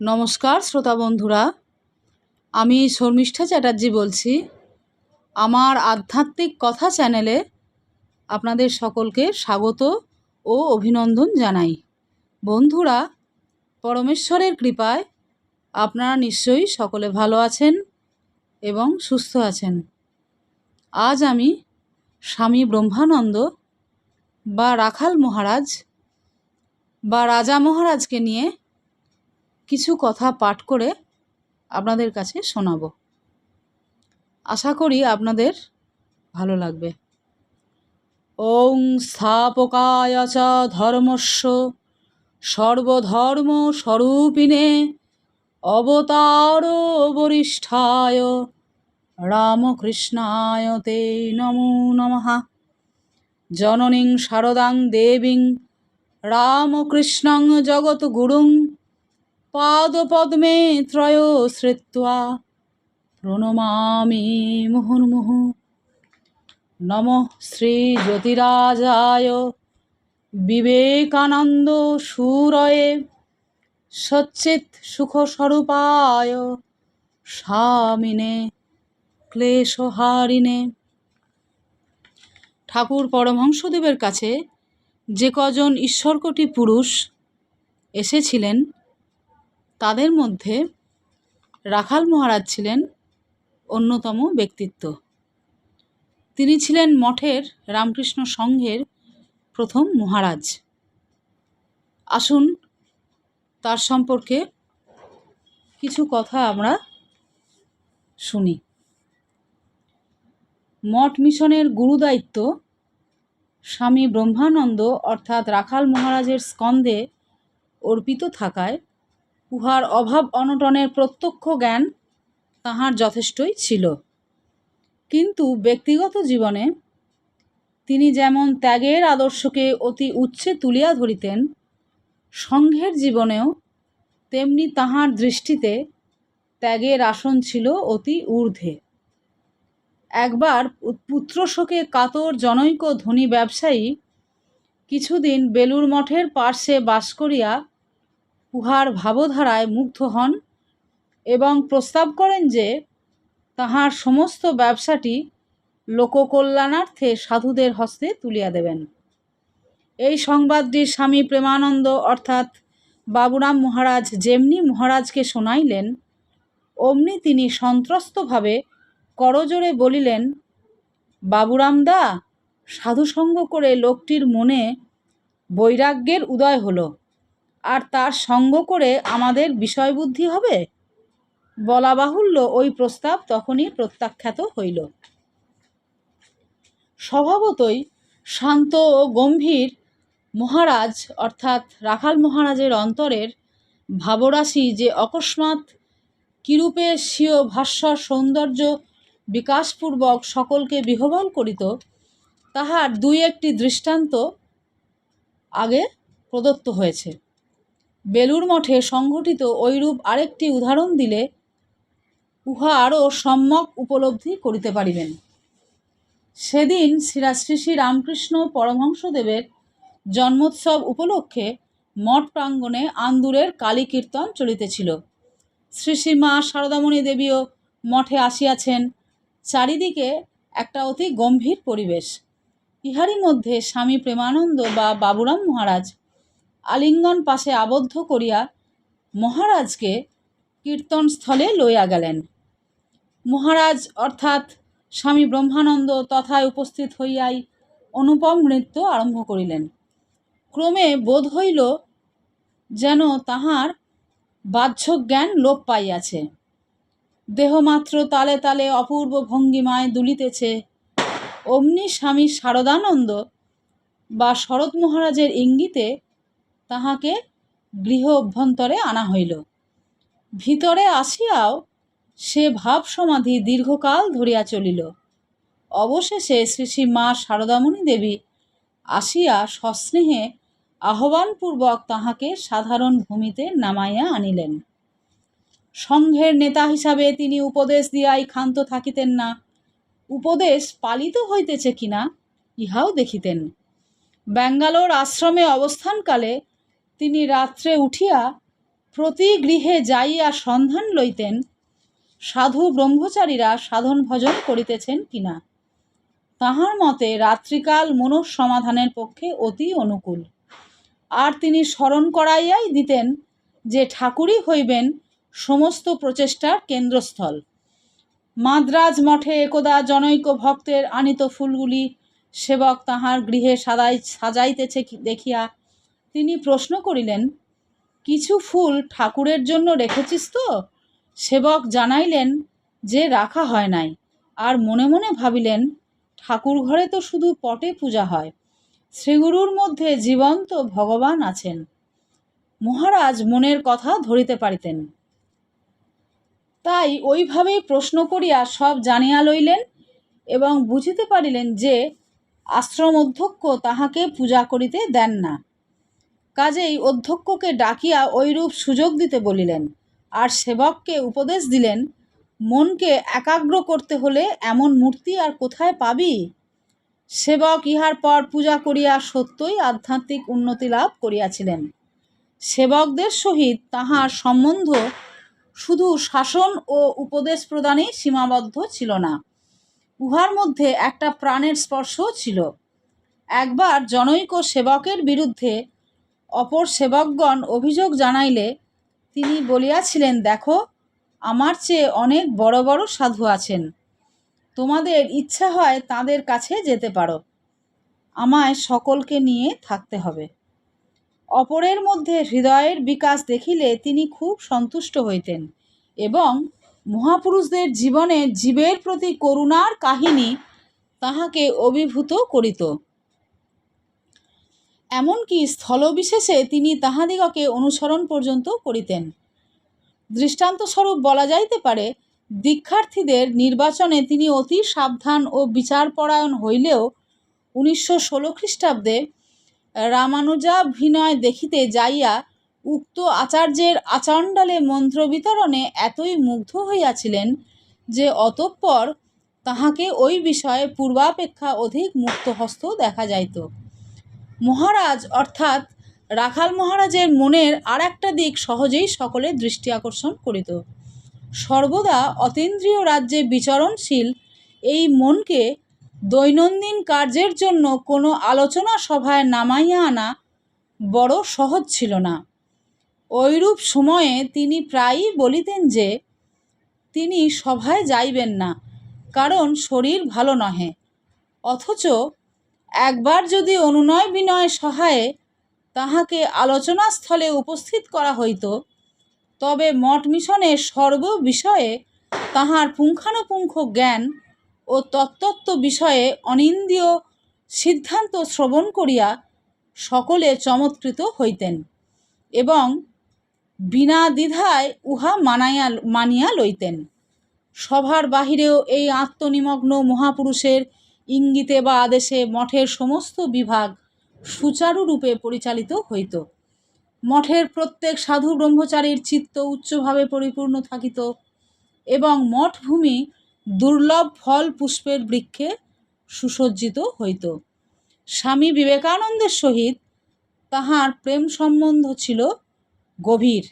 নমস্কার, শ্রোতা বন্ধুরা। আমি শর্মিষ্ঠা চ্যাটার্জি বলছি। আমার আধ্যাত্মিক কথা চ্যানেলে আপনাদের সকলকে স্বাগত ও অভিনন্দন জানাই। বন্ধুরা, পরমেশ্বরের কৃপায় আপনারা নিশ্চয়ই সকলে ভালো আছেন এবং সুস্থ আছেন। আজ আমি স্বামী ব্রহ্মানন্দ বা রাখাল মহারাজ বা রাজা মহারাজকে নিয়ে কিছু কথা পাঠ করে আপনাদের কাছে শোনাব। আশা করি আপনাদের ভালো লাগবে। ওং স্থাপকায় চ ধর্মস্য সর্বধর্ম স্বরূপিণে অবতার বরিষ্ঠায় রামকৃষ্ণায় তে নমো নমঃ। জননীং শারদাং দেবীং রামকৃষ্ণং জগৎগুরুং পাদপদ্মে ত্রয় শ্রিত্বা প্রণমামি মুহুর্মুহু। নমঃ শ্রীজ্যোতিরাজায় বিবেকানন্দ সুরয়ে সচ্চিৎ সুখস্বরূপায়। স্বামিনে ক্লেশহারিণে। ঠাকুর পরমহংসদেবের কাছে যে কজন ঈশ্বরকোটি পুরুষ এসেছিলেন তাদের মধ্যে রাখাল মহারাজ ছিলেন অন্যতম ব্যক্তিত্ব। তিনি ছিলেন মঠের রামকৃষ্ণ সংঘের প্রথম মহারাজ। আসুন, তার সম্পর্কে কিছু কথা আমরা শুনি। মঠ মিশনের গুরুদায়িত্ব স্বামী ব্রহ্মানন্দ অর্থাৎ রাখাল মহারাজের স্কন্ধে অর্পিত থাকায় উহার অভাব অনটনের প্রত্যক্ষ জ্ঞান তাহার যথেষ্টই ছিল। কিন্তু ব্যক্তিগত জীবনে তিনি যেমন ত্যাগের আদর্শকে অতি উচ্চে তুলিয়া ধরিতেন, সংঘের জীবনেও তেমনি তাহার দৃষ্টিতে ত্যাগের আসন ছিল অতি ঊর্ধ্বে। একবার পুত্রশোকে কাতর জনৈক ধনী ব্যবসায়ী কিছুদিন বেলুর মঠের পার্শ্বে বাস করিয়া উহার ভাবধারায় মুগ্ধ হন এবং প্রস্তাব করেন যে তাহার সমস্ত ব্যবসাটি লোককল্যাণার্থে সাধুদের হস্তে তুলিয়া দেবেন। এই সংবাদটি স্বামী প্রেমানন্দ অর্থাৎ বাবুরাম মহারাজ যেমনি মহারাজকে শোনাইলেন, অমনি তিনি সন্ত্রস্তভাবে করজোরে বলিলেন, বাবুরাম দা, সাধুসঙ্গ করে লোকটির মনে বৈরাগ্যের উদয় হলো। আর তার সঙ্গ করে আমাদের বিষয়বুদ্ধি হবে? বলা বাহুল্য ওই প্রস্তাব তখনই প্রত্যাখ্যাত হইল। স্বভাবতই শান্ত ও গম্ভীর মহারাজ, অর্থাৎ রাখাল মহারাজের অন্তরের ভাবরাশি যে অকস্মাৎ কিরূপে স্বীয় ভাস্বর সৌন্দর্য বিকাশপূর্বক সকলকে বিহবল করিত, তাহার দুই একটি দৃষ্টান্ত আগে প্রদত্ত হয়েছে। বেলুর মঠে সংঘটিত ঐরূপ আরেকটি উদাহরণ দিলে উহা আরও সম্যক উপলব্ধি করিতে পারিবেন। সেদিন শ্রীরা শ্রী শ্রী রামকৃষ্ণ পরমহংসদেবের জন্মোৎসব উপলক্ষে মঠ প্রাঙ্গণে আন্দুরের কালী কীর্তন চলিতেছিল। শ্রী শ্রী মা শারদামণি দেবীও মঠে আসিয়াছেন। চারিদিকে একটা অতি গম্ভীর পরিবেশ। ইহারই মধ্যে স্বামী প্রেমানন্দ বা বাবুরাম মহারাজ আলিঙ্গন পাশে আবদ্ধ করিয়া মহারাজকে কীর্তনস্থলে লইয়া গেলেন। মহারাজ অর্থাৎ স্বামী ব্রহ্মানন্দ তথায় উপস্থিত হইয়াই অনুপম নৃত্য আরম্ভ করিলেন। ক্রমে বোধ হইল যেন তাহার বাহ্য জ্ঞান লোপ পাইয়াছে। দেহমাত্র তালে তালে অপূর্ব ভঙ্গিমায় দুলিতেছে। অমনি স্বামী শারদানন্দ বা শরৎ মহারাজের ইঙ্গিতে তাহাকে গৃহ অভ্যন্তরে আনা হইল। ভিতরে আসিয়াও সে ভাব সমাধি দীর্ঘকাল ধরিয়া চলিল। অবশেষে শ্রী শ্রী মা শারদামণি দেবী আসিয়া সস্নেহে আহ্বানপূর্বক তাহাকে সাধারণ ভূমিতে নামাইয়া আনিলেন। সংঘের নেতা হিসাবে তিনি উপদেশ দিয়াই ক্ষান্ত থাকিতেন না। উপদেশ পালিত হইতেছে কিনা, ইহাও দেখিতেন। ব্যাঙ্গালোর আশ্রমে অবস্থানকালে তিনি রাত্রে উঠিয়া প্রতি গৃহে যাইয়া সন্ধান লইতেন, সাধু ব্রহ্মচারীরা সাধন ভজন করিতেছেন কিনা। তাহার মতে রাত্রিকাল মনঃ সমাধানের পক্ষে অতি অনুকূল। আর তিনি স্মরণ করাইয়াই দিতেন যে ঠাকুরই হইবেন সমস্ত প্রচেষ্টার কেন্দ্রস্থল। মাদ্রাজ মঠে একদা জনৈক ভক্তের আনিত ফুলগুলি সেবক তাহার গৃহে সাজাই সাজাইতেছে দেখিয়া তিনি প্রশ্ন করিলেন, কিছু ফুল ঠাকুরের জন্য রেখেছিস তো? সেবক জানাইলেন, যে রাখা হয় নাই। আর মনে মনে ভাবিলেন, ঠাকুর ঘরে তো শুধু পটে পূজা হয়, শ্রীগুরুর মধ্যে জীবন্ত ভগবান আছেন। মহারাজ মনের কথা ধরিতে পারিতেন। তাই ওইভাবেই প্রশ্ন করিয়া সব জানিয়া লইলেন এবং বুঝিতে পারিলেন যে আশ্রম অধ্যক্ষ তাহাকে পূজা করিতে দেন না। কাজেই অধ্যক্ষকে ডাকিয়া ঐরূপ সুযোগ দিতে বলিলেন। আর সেবককে উপদেশ দিলেন, মনকে একাগ্র করতে হলে এমন মূর্তি আর কোথায় পাবি? সেবক ইহার পর পূজা করিয়া সত্যই আধ্যাত্মিক উন্নতি লাভ করিয়াছিলেন। সেবকদের সহিত তাহার সম্বন্ধ শুধু শাসন ও উপদেশ প্রদানেই সীমাবদ্ধ ছিল না। উহার মধ্যে একটা প্রাণের স্পর্শও ছিল। একবার জনৈক সেবকের বিরুদ্ধে অপর সেবকগণ অভিযোগ জানাইলে তিনি বলিয়াছিলেন, দেখো, আমার চেয়ে অনেক বড় বড় সাধু আছেন। তোমাদের ইচ্ছা হয় তাদের কাছে যেতে পারো। আমায় সকলকে নিয়ে থাকতে হবে অপরের মধ্যে হৃদয়ের বিকাশ দেখিলে তিনি খুব সন্তুষ্ট হইতেন এবং মহাপুরুষদের জীবনে জীবের প্রতি করুণার কাহিনী তাহাকে অভিভূত করিত। এমনকি স্থলবিশেষে তিনি তাহাদিগকে অনুসরণ পর্যন্ত করিতেন। দৃষ্টান্তস্বরূপ বলা যাইতে পারে, দীক্ষার্থীদের নির্বাচনে তিনি অতি সাবধান ও বিচারপরায়ণ হইলেও উনিশশো ষোলো খ্রিস্টাব্দে রামানুজাভিনয় দেখিতে যাইয়া উক্ত আচার্যের আচণ্ডালে মন্ত্র বিতরণে এতই মুগ্ধ হইয়াছিলেন যে অতঃপর তাহাকে ওই বিষয়ে পূর্বাপেক্ষা অধিক মুক্তহস্ত দেখা যাইত। মহারাজ, অর্থাৎ রাখাল মহারাজের মনের আর একটা দিক সহজেই সকলের দৃষ্টি আকর্ষণ করিত। সর্বদা অতীন্দ্রিয় রাজ্যে বিচরণশীল এই মনকে দৈনন্দিন কার্যের জন্য কোনো আলোচনা সভায় নামাইয়া আনা বড় সহজ ছিল না। ঐরূপ সময়ে তিনি প্রায়ই বলিতেন যে, তিনি সভায় যাইবেন না, কারণ শরীর ভালো নহে, অথচ একবার যদি অনুনয় বিনয় সহায়ে তাহাকে আলোচনাস্থলে উপস্থিত করা হইত, তবে মঠ মিশনের সর্ব বিষয়ে তাহার পুঙ্খানুপুঙ্খ জ্ঞান ও তত্তত্ত্ব বিষয়ে অনিন্দ্রিয় সিদ্ধান্ত শ্রবণ করিয়া সকলে চমৎকৃত হইতেন এবং বিনা দ্বিধায় উহা মানাইয়া, মানিয়া লইতেন। সভার বাহিরেও এই আত্মনিমগ্ন মহাপুরুষের ইঙ্গিতে বা আদেশে মঠের সমস্ত বিভাগ সুচারুরূপে পরিচালিত হইত। মঠের প্রত্যেক সাধু ব্রহ্মচারীর চিত্ত উচ্চভাবে পরিপূর্ণ থাকিত এবং মঠভূমি দুর্লভ ফল পুষ্পের বৃক্ষে সুসজ্জিত হইত। স্বামী বিবেকানন্দের সহিত তাহার প্রেম সম্বন্ধ ছিল গভীর।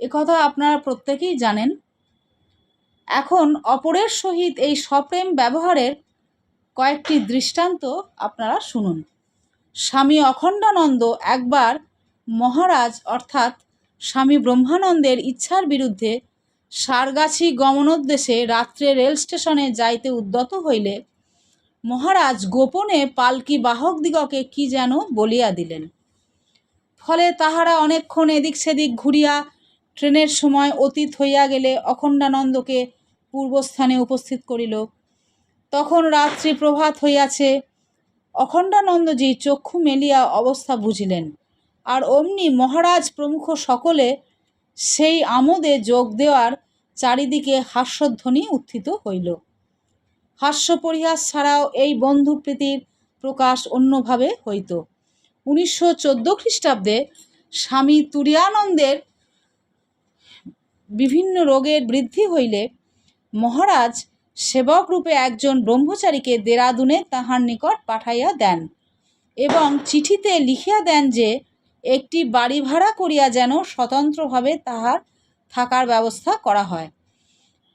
একথা আপনারা প্রত্যেকেই জানেন। এখন অপরের সহিত এই সপ্রেম ব্যবহারের কয়েকটি দৃষ্টান্ত আপনারা শুনুন। স্বামী অখণ্ডানন্দ একবার মহারাজ অর্থাৎ স্বামী ব্রহ্মানন্দের ইচ্ছার বিরুদ্ধে সারগাছি গমনোদ্দেশে রাত্রে রেল স্টেশনে যাইতে উদ্যত হইলে মহারাজ গোপনে পালকি বাহকদিগকে কি যেন বলিয়া দিলেন। ফলে তাহারা অনেকক্ষণ এদিক সেদিক ঘুরিয়া ট্রেনের সময় অতীত হইয়া গেলে অখণ্ডানন্দকে পূর্বস্থানে উপস্থিত করিল। তখন রাত্রি প্রভাত হইয়াছে। অখণ্ডানন্দজি চক্ষু মেলিয়া অবস্থা বুঝিলেন। আর অমনি মহারাজ প্রমুখ সকলে সেই আমোদে যোগ দেওয়ার চারিদিকে হাস্যধ্বনি উত্থিত হইল। হাস্য পরিহাস ছাড়াও এই বন্ধুপ্রীতির প্রকাশ অন্যভাবে হইত। উনিশশো চোদ্দ খ্রিস্টাব্দে স্বামী তুরিয়ানন্দের বিভিন্ন রোগের বৃদ্ধি হইলে মহারাজ সেবক রূপে একজন ব্রহ্মচারীকে দেরাদুনে তাহার নিকট পাঠাইয়া দেন এবং চিঠিতে লিখিয়া দেন যে, একটি বাড়ি ভাড়া করিয়া যেন স্বতন্ত্রভাবে তাহার থাকার ব্যবস্থা করা হয়।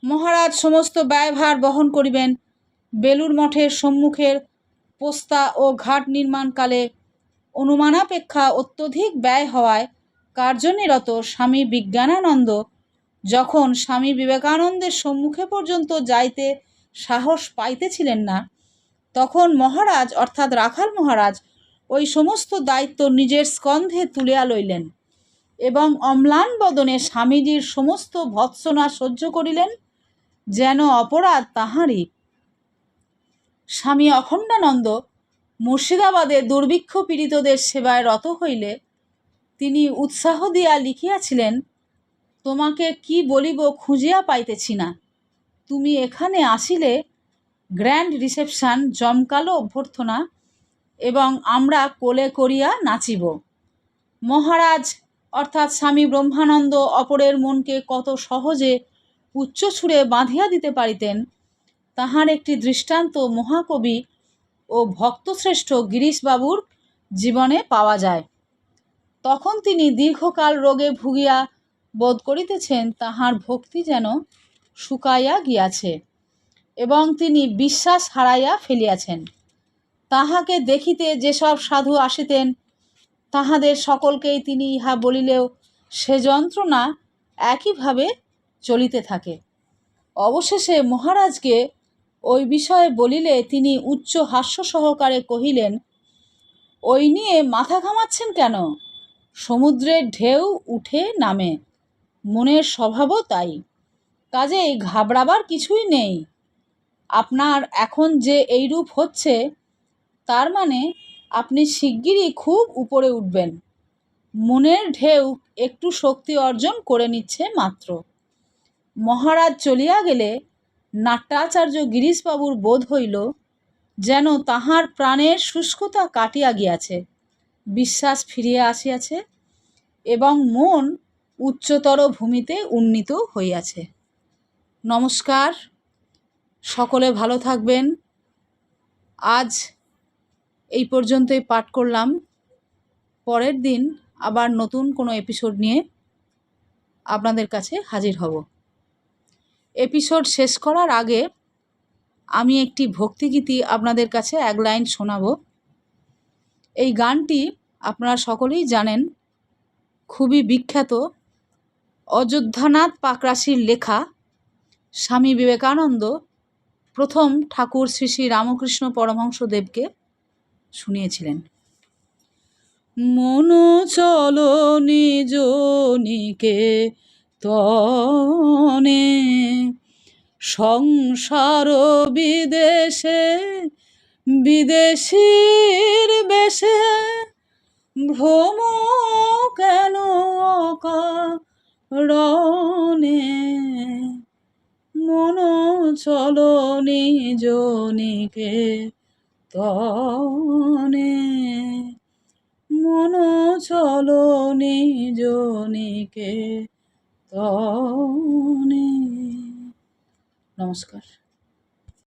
মহারাজ সমস্ত ব্যয়ভার বহন করিবেন। বেলুর মঠের সম্মুখের পোস্তা ও ঘাট নির্মাণকালে অনুমানাপেক্ষা অত্যধিক ব্যয় হওয়ায় কার্যনিরত স্বামী বিজ্ঞানানন্দ যখন স্বামী বিবেকানন্দের সম্মুখে পর্যন্ত যাইতে সাহস পাইতেছিলেন না, তখন মহারাজ, অর্থাৎ রাখাল মহারাজ, ওই সমস্ত দায়িত্ব নিজের স্কন্ধে তুলিয়া লইলেন এবং অম্লান বদনে স্বামীজির সমস্ত ভৎসনা সহ্য করিলেন, যেন অপরাধ তাহারই। স্বামী অখণ্ডানন্দ মুর্শিদাবাদে দুর্ভিক্ষ পীড়িতদের সেবায় রত হইলে তিনি উৎসাহ দিয়া লিখিয়াছিলেন তোমাকে কি বলিব খুঁজিয়া পাইতেছি না। তুমি এখানে আসিলে গ্র্যান্ড রিসেপশন জমকালো অভ্যর্থনা এবং আমরা কোলে করিয়া নাচিব। মহারাজ, অর্থাৎ স্বামী ব্রহ্মানন্দ অপরের মনকে কত সহজে উচ্চ সুরে বাঁধিয়া দিতে পারিতেন, তাহার একটি দৃষ্টান্ত মহাকবি ও ভক্তশ্রেষ্ঠ গিরিশবাবুর জীবনে পাওয়া যায়। তখন তিনি দীর্ঘকাল রোগে ভুগিয়া বোধ করিতেছেন তাহার ভক্তি যেন শুকাইয়া গিয়াছে এবং তিনি বিশ্বাস হারাইয়া ফেলিয়াছেন। তাহাকে দেখিতে যেসব সাধু আসিতেন, তাহাদের সকলকেই তিনি ইহা বলিলেও সে যন্ত্রণা একইভাবে চলিতে থাকে। অবশেষে মহারাজকে ওই বিষয়ে বলিলে তিনি উচ্চ হাস্য সহকারে কহিলেন, ওই নিয়ে মাথা ঘামাচ্ছেন কেন? সমুদ্রের ঢেউ উঠে নামে। মনের স্বভাবও তাই। কাজেই ঘাবড়াবার কিছুই নেই। আপনার এখন যে এইরূপ হচ্ছে, তার মানে আপনি শিগগিরই খুব উপরে উঠবেন। মনের ঢেউ একটু শক্তি অর্জন করে নিচ্ছে মাত্র। মহারাজ চলিয়া গেলে নাট্যাচার্য গিরিশবাবুর বোধ হইল যেন তাহার প্রাণের শুষ্কতা কাটিয়া গিয়াছে। বিশ্বাস ফিরিয়া আসিয়াছে এবং মন উচ্চতর ভূমিতে উন্নীত হইয়াছে। নমস্কার, সকলে ভালো থাকবেন। আজ এই পর্যন্তই পাঠ করলাম। পরের দিন আবার নতুন কোনো এপিসোড নিয়ে আপনাদের কাছে হাজির হব। এপিসোড শেষ করার আগে আমি একটি ভক্তিগীতি আপনাদের কাছে এক লাইন শোনাব। এই গানটি আপনারা সকলেই জানেন, খুবই বিখ্যাত। অযোধ্যানাথ পাকরাশির লেখা স্বামী বিবেকানন্দ প্রথম ঠাকুর শ্রী শ্রী রামকৃষ্ণ পরমহংসদেবকে শুনিয়েছিলেন। মনো চলো নিজ তনে, সংসার বিদেশে, বিদেশির বেশে, ভ্রম কেন রনে মন চলো নিজনিকে তনে। মন চলো নিজনিকে তনে। নমস্কার।